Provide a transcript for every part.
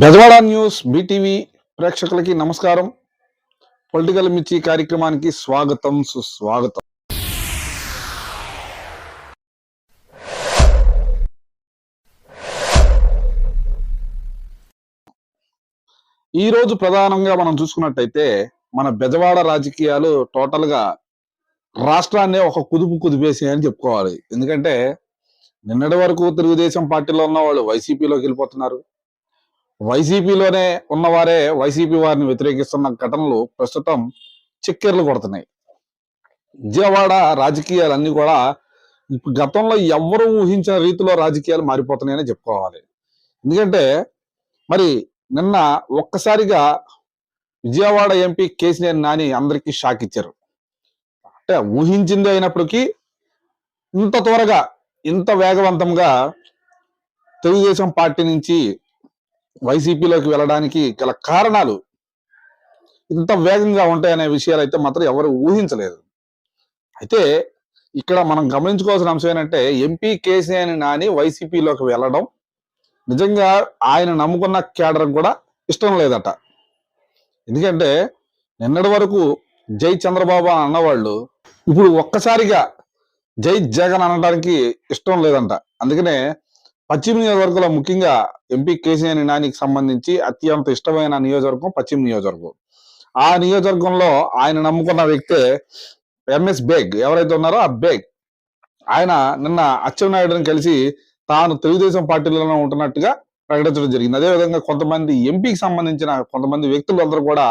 Bezawada news BTV ప్రేక్షకులకి నమస్కారం. Political మిర్చి కార్యక్రమానికి స్వాగతం సుస్వాగతం. ఈ రోజు ప్రధానంగా మనం చూసుకున్నట్టయితే మన బెజవాడ రాజకీయాలు టోటల్గా రాష్ట్రాన్ని ఒక కుదుపు కుదిపేసాయని చెప్పుకోవాలి. ఎందుకంటే నిన్నటి వరకు తెలుగుదేశం పార్టీలో ఉన్న వాళ్ళు వైసీపీలోకి వెళ్ళిపోతున్నారు. వైసీపీలోనే ఉన్నవారే వైసీపీ వారిని వ్యతిరేకిస్తున్న ఘటనలు ప్రస్తుతం చిక్కెర్లు కొడుతున్నాయి. విజయవాడ రాజకీయాలన్నీ కూడా ఇప్పుడు గతంలో ఎవరు ఊహించిన రీతిలో రాజకీయాలు మారిపోతున్నాయని చెప్పుకోవాలి. ఎందుకంటే మరి నిన్న ఒక్కసారిగా విజయవాడ ఎంపీ కేసీఆర్ నాని అందరికీ షాక్ ఇచ్చారు. అంటే ఊహించింది అయినప్పటికీ ఇంత త్వరగా ఇంత వేగవంతంగా తెలుగుదేశం పార్టీ నుంచి వైసీపీలోకి వెళ్ళడానికి గల కారణాలు ఇంత వేగంగా ఉంటాయనే విషయాలు అయితే మాత్రం ఎవరు ఊహించలేదు. అయితే ఇక్కడ మనం గమనించుకోవాల్సిన అంశం ఏంటంటే ఎంపీ కేసీఆర్ నాని వైసీపీలోకి వెళ్ళడం నిజంగా ఆయన నమ్ముకున్న కేడర్ కూడా ఇష్టం లేదట. ఎందుకంటే నిన్నటి వరకు జై చంద్రబాబు అని అన్నవాళ్ళు ఇప్పుడు ఒక్కసారిగా జై జగన్ అనడానికి ఇష్టం లేదంట. అందుకనే పశ్చిమ నియోజకవర్గంలో ముఖ్యంగా ఎంపీ కేసీఆర్ నానికి సంబంధించి అత్యంత ఇష్టమైన నియోజకవర్గం పశ్చిమ నియోజకవర్గం. ఆ నియోజకవర్గంలో ఆయన నమ్ముకున్న వ్యక్తే ఎంఎస్ బేగ్. ఎవరైతే ఉన్నారో ఆ బేగ్. ఆయన నిన్న అచ్చెన్నాయుడుని కలిసి తాను తెలుగుదేశం పార్టీలోనే ఉంటున్నట్టుగా ప్రకటించడం జరిగింది. అదేవిధంగా కొంతమంది ఎంపీకి సంబంధించిన కొంతమంది వ్యక్తులు అందరూ కూడా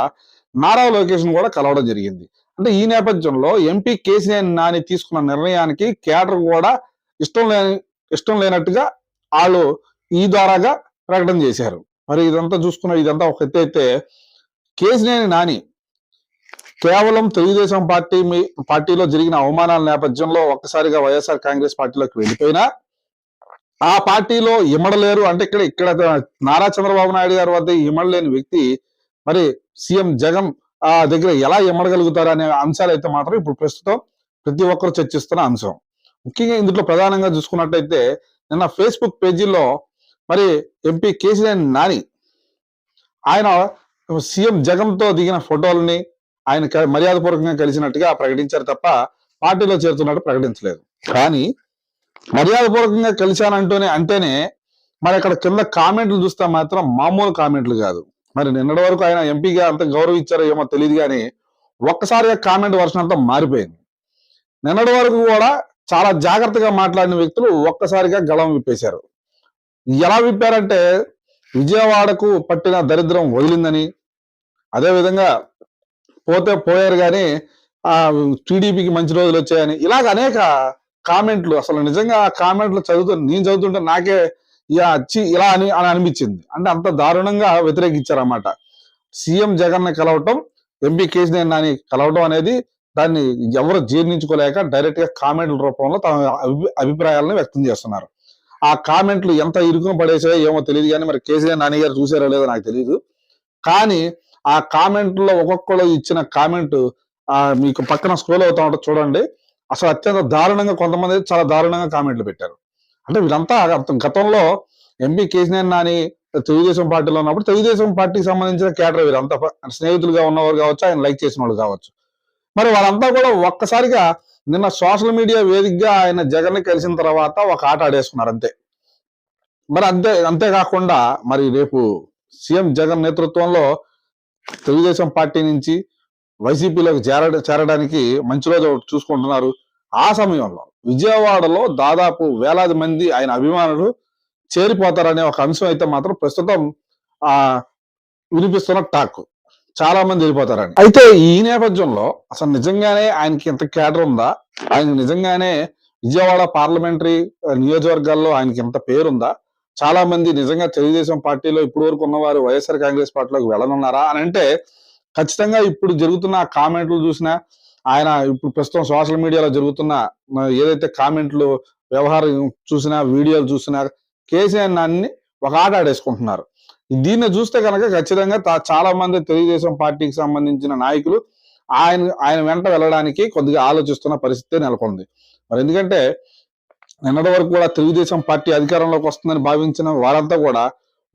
నారా లోకేష్ కూడా కలవడం జరిగింది. అంటే ఈ నేపథ్యంలో ఎంపీ కేసీఆర్ నాని తీసుకున్న నిర్ణయానికి కేడర్ కూడా ఇష్టం లేని ఇష్టం లేనట్టుగా వాళ్ళు ఈ ద్వారాగా ప్రకటన చేశారు. మరి ఇదంతా చూసుకున్న ఇదంతా ఒక ఎత్తు అయితే కేసినేని నాని కేవలం తెలుగుదేశం పార్టీ మీ- పార్టీలో జరిగిన అవమానాల నేపథ్యంలో ఒక్కసారిగా వైఎస్ఆర్ కాంగ్రెస్ పార్టీలోకి వెళ్ళిపోయినా ఆ పార్టీలో ఇమడలేరు అంటే ఇక్కడ ఇక్కడ నారా చంద్రబాబు నాయుడు గారి వద్ద ఇమడలేని వ్యక్తి మరి సీఎం జగన్ ఆ దగ్గర ఎలా ఇమ్మడగలుగుతారు అనే అంశాలు అయితే మాత్రం ఇప్పుడు ప్రస్తుతం ప్రతి ఒక్కరు చర్చిస్తున్న అంశం. ముఖ్యంగా ఇందులో ప్రధానంగా చూసుకున్నట్టయితే నిన్న ఫేస్బుక్ పేజీలో మరి ఎంపీ కేసీఆర్ నాని ఆయన సీఎం జగన్తో దిగిన ఫోటోలని ఆయన మర్యాదపూర్వకంగా కలిసినట్టుగా ప్రకటించారు తప్ప పార్టీలో చేరుతున్నట్టు ప్రకటించలేదు. కానీ మర్యాదపూర్వకంగా కలిశానంటూనే అంటేనే మరి అక్కడ కింద కామెంట్లు చూస్తే మాత్రం మామూలు కామెంట్లు కాదు. మరి నిన్నటి వరకు ఆయన ఎంపీగా అంత గౌరవం ఇచ్చారో ఏమో తెలియదు కానీ ఒక్కసారిగా కామెంట్ వర్షం అంతా మారిపోయింది. నిన్నటి వరకు కూడా చాలా జాగ్రత్తగా మాట్లాడిన వ్యక్తులు ఒక్కసారిగా గళం విప్పేశారు. ఎలా విప్పారంటే విజయవాడకు పట్టిన దరిద్రం వదిలిందని అదేవిధంగా పోతే పోయారు కానీ ఆ టీడీపీకి మంచి రోజులు వచ్చాయని ఇలాగ అనేక కామెంట్లు అసలు నిజంగా ఆ కామెంట్లు చదువుతూ నేను చదువుతుంటే నాకే ఇలా వచ్చి ఇలా అని అని అనిపించింది. అంటే అంత దారుణంగా వ్యతిరేకించారన్నమాట. సీఎం జగన్ కలవటం ఎంపీ కేసీఆర్ నాని కలవటం అనేది దాన్ని ఎవరు జీర్ణించుకోలేక డైరెక్ట్గా కామెంట్ల రూపంలో తమ అభి అభిప్రాయాలను వ్యక్తం చేస్తున్నారు. ఆ కామెంట్లు ఎంత ఇరుకున పడేసాయో ఏమో తెలియదు కానీ మరి కేసీఆర్ నాని గారు చూసారో లేదో నాకు తెలియదు కానీ ఆ కామెంట్లో ఒక్కొక్కరు ఇచ్చిన కామెంట్ ఆ మీకు పక్కన స్క్రోల్ అవుతా ఉంటుంది చూడండి. అసలు అత్యంత దారుణంగా కొంతమంది చాలా దారుణంగా కామెంట్లు పెట్టారు. అంటే వీళ్ళంతా గతంలో ఎంపీ కేసీఆర్ నాని తెలుగుదేశం పార్టీలో ఉన్నప్పుడు తెలుగుదేశం పార్టీకి సంబంధించిన కేటర్ వీరంతా స్నేహితులుగా ఉన్నవారు కావచ్చు ఆయన లైక్ చేసిన వాళ్ళు కావచ్చు. మరి వాళ్ళంతా కూడా ఒక్కసారిగా నిన్న సోషల్ మీడియా వేదికగా ఆయన జగన్ కలిసిన తర్వాత ఒక ఆట ఆడేసుకున్నారు అంతే. మరి అంతే అంతేకాకుండా మరి రేపు సీఎం జగన్ నేతృత్వంలో తెలుగుదేశం పార్టీ నుంచి వైసీపీలోకి చేర చేరడానికి మంచి రోజు ఒకటి చూసుకుంటున్నారు. ఆ సమయంలో విజయవాడలో దాదాపు వేలాది మంది ఆయన అభిమానులు చేరిపోతారనే ఒక అంశం అయితే మాత్రం ప్రస్తుతం ఆ వినిపిస్తున్న టాక్. చాలా మంది వెళ్ళిపోతారండి. అయితే ఈ నేపథ్యంలో అసలు నిజంగానే ఆయనకి ఇంత క్యాడర్ ఉందా? ఆయన నిజంగానే విజయవాడ పార్లమెంటరీ నియోజకవర్గాల్లో ఆయనకి ఇంత పేరుందా? చాలా మంది నిజంగా తెలుగుదేశం పార్టీలో ఇప్పుడు వరకు ఉన్నవారు వైఎస్ఆర్ కాంగ్రెస్ పార్టీలోకి వెళ్ళనున్నారా? అని అంటే ఖచ్చితంగా ఇప్పుడు జరుగుతున్న కామెంట్లు చూసినా ఆయన ఇప్పుడు ప్రస్తుతం సోషల్ మీడియాలో జరుగుతున్న ఏదైతే కామెంట్లు వ్యవహారం చూసినా వీడియోలు చూసినా కేసీఆర్ నాన్ని ఒక ఆట ఆడేసుకుంటున్నారు. దీన్ని చూస్తే కనుక ఖచ్చితంగా చాలా మంది తెలుగుదేశం పార్టీకి సంబంధించిన నాయకులు ఆయన ఆయన వెంట వెళ్ళడానికి కొద్దిగా ఆలోచిస్తున్న పరిస్థితి నెలకొంది. మరి ఎందుకంటే నిన్నటి వరకు కూడా తెలుగుదేశం పార్టీ అధికారంలోకి వస్తుందని భావించిన వారంతా కూడా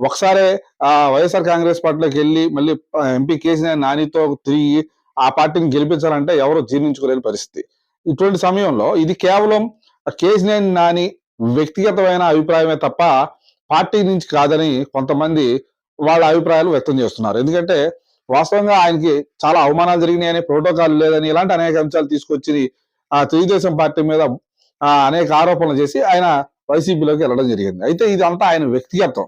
ఒకసారి ఆ వైఎస్ఆర్ కాంగ్రెస్ పార్టీలోకి వెళ్ళి మళ్ళీ ఎంపీ కేసీఆర్ నానితో తిరిగి ఆ పార్టీని గెలిపించాలంటే ఎవరు జీర్ణించుకోలేని పరిస్థితి. ఇటువంటి సమయంలో ఇది కేవలం కేసీఆర్ నాని వ్యక్తిగతమైన అభిప్రాయమే తప్ప పార్టీ నుంచి కాదని కొంతమంది వాళ్ళ అభిప్రాయాలు వ్యక్తం చేస్తున్నారు. ఎందుకంటే వాస్తవంగా ఆయనకి చాలా అవమానాలు జరిగినాయని ప్రోటోకాల్ లేదని ఇలాంటి అనేక అంశాలు తీసుకొచ్చి ఆ తెలుగుదేశం పార్టీ మీద ఆ, అనేక ఆరోపణలు చేసి ఆయన వైసీపీలోకి వెళ్ళడం జరిగింది. అయితే ఇదంతా ఆయన వ్యక్తిగతం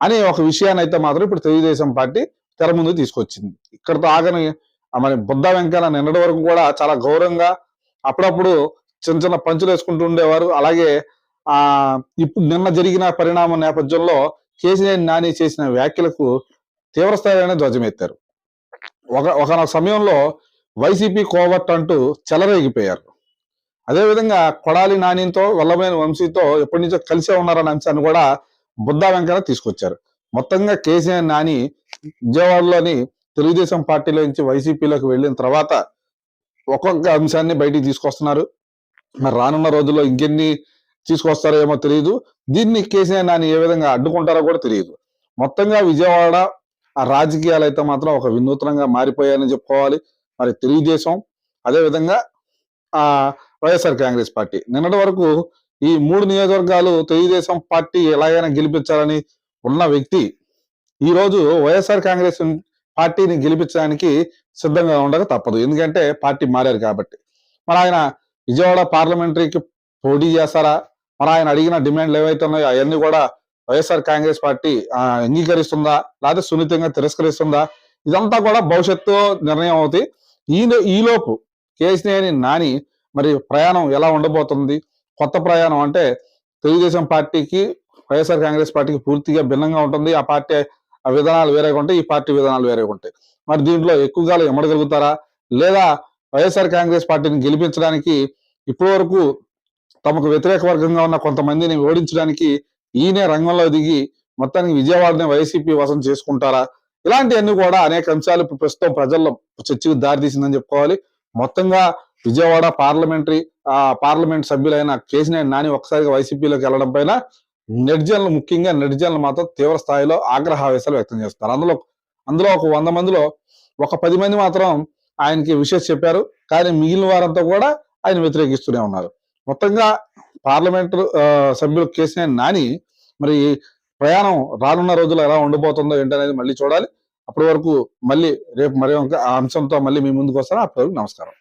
అనే ఒక విషయాన్ని అయితే మాత్రం ఇప్పుడు తెలుగుదేశం పార్టీ తెర ముందు తీసుకొచ్చింది. ఇక్కడతో ఆగని మరి బుద్ధ వెంకన్న నిన్నటి వరకు కూడా చాలా గౌరవంగా అప్పుడప్పుడు చిన్న చిన్న పంచులు వేసుకుంటూ ఉండేవారు. అలాగే ఆ ఇప్పుడు నిన్న జరిగిన పరిణామం నేపథ్యంలో కేసీఆర్ నాని చేసిన వ్యాఖ్యలకు తీవ్రస్థాయిలోనే ధ్వజమెత్తారు. ఒక ఒక సమయంలో వైసీపీ కోవట్ అంటూ చెలరేగిపోయారు. అదేవిధంగా కొడాలి నానితో వల్లభైన వంశీతో ఎప్పటి నుంచో కలిసే ఉన్నారన్న అంశాన్ని కూడా బుద్ధా వెంకట తీసుకొచ్చారు. మొత్తంగా కేసీఆర్ నాని విజయవాడలోని తెలుగుదేశం పార్టీలో నుంచి వైసీపీలోకి వెళ్ళిన తర్వాత ఒక్కొక్క అంశాన్ని బయటికి తీసుకొస్తున్నారు. మరి రానున్న రోజుల్లో ఇంకెన్ని తీసుకొస్తారో ఏమో తెలియదు దీన్ని కేసీఆర్ నాని ఏ విధంగా అడ్డుకుంటారో కూడా తెలియదు మొత్తంగా విజయవాడ ఆ రాజకీయాలు అయితే మాత్రం ఒక వినూత్నంగా మారిపోయాయని చెప్పుకోవాలి. మరి తెలుగుదేశం అదే విధంగా ఆ వైఎస్ఆర్ కాంగ్రెస్ పార్టీ. నిన్నటి వరకు ఈ మూడు నియోజకవర్గాలు తెలుగుదేశం పార్టీ ఎలాగైనా గెలిపించాలని ఉన్న వ్యక్తి ఈ రోజు వైఎస్ఆర్ కాంగ్రెస్ పార్టీని గెలిపించడానికి సిద్ధంగా ఉండక తప్పదు. ఎందుకంటే పార్టీ మారారు కాబట్టి. మరి ఆయన విజయవాడ పార్లమెంటరీకి పోటీ చేస్తారా? మరి ఆయన అడిగిన డిమాండ్లు ఏవైతే ఉన్నాయో అవన్నీ కూడా వైఎస్ఆర్ కాంగ్రెస్ పార్టీ అంగీకరిస్తుందా? లేకపోతే సున్నితంగా తిరస్కరిస్తుందా? ఇదంతా కూడా భవిష్యత్తు నిర్ణయం అవుతాయి. ఈ ఈలోపు కేసీఆర్ నాని మరి ప్రయాణం ఎలా ఉండబోతుంది? కొత్త ప్రయాణం అంటే తెలుగుదేశం పార్టీకి వైఎస్ఆర్ కాంగ్రెస్ పార్టీకి పూర్తిగా భిన్నంగా ఉంటుంది. ఆ పార్టీ ఆ విధానాలు వేరేగా ఉంటాయి. ఈ పార్టీ విధానాలు వేరేగా ఉంటాయి. మరి దీంట్లో ఎక్కువగా ఎమ్మడగలుగుతారా లేదా వైఎస్ఆర్ కాంగ్రెస్ పార్టీని గెలిపించడానికి ఇప్పటి వరకు తమకు వ్యతిరేక వర్గంగా ఉన్న కొంతమందిని ఓడించడానికి ఈయనే రంగంలో దిగి మొత్తానికి విజయవాడనే వైసీపీ వశం చేసుకుంటారా? ఇలాంటివన్నీ కూడా అనేక అంశాలు ఇప్పుడు ప్రస్తుతం ప్రజల్లో చర్చకు దారితీసిందని చెప్పుకోవాలి. మొత్తంగా విజయవాడ పార్లమెంటరీ ఆ పార్లమెంట్ సభ్యులైన కేసినేని నాని ఒకసారిగా వైసీపీలోకి వెళ్ళడం పైన నెటిజన్లు ముఖ్యంగా నెటిజన్లు మాత్రం తీవ్ర స్థాయిలో ఆగ్రహావేశాలు వ్యక్తం చేస్తారు అందులో అందులో ఒక వంద మందిలో ఒక పది మంది మాత్రం ఆయనకి విషయం చెప్పారు. కానీ మిగిలిన వారంతా కూడా ఆయన వ్యతిరేకిస్తూనే ఉన్నారు. మొత్తంగా పార్లమెంటు ఆ, సభ్యులు కేసీఆర్ నాని మరి ప్రయాణం రానున్న రోజుల్లో ఎలా ఉండబోతుందో ఏంటనేది మళ్ళీ చూడాలి. అప్పటి వరకు మళ్ళీ రేపు మరి ఒక అంశంతో మళ్ళీ మీ ముందుకు వస్తాను. అప్పటి వరకు నమస్కారం.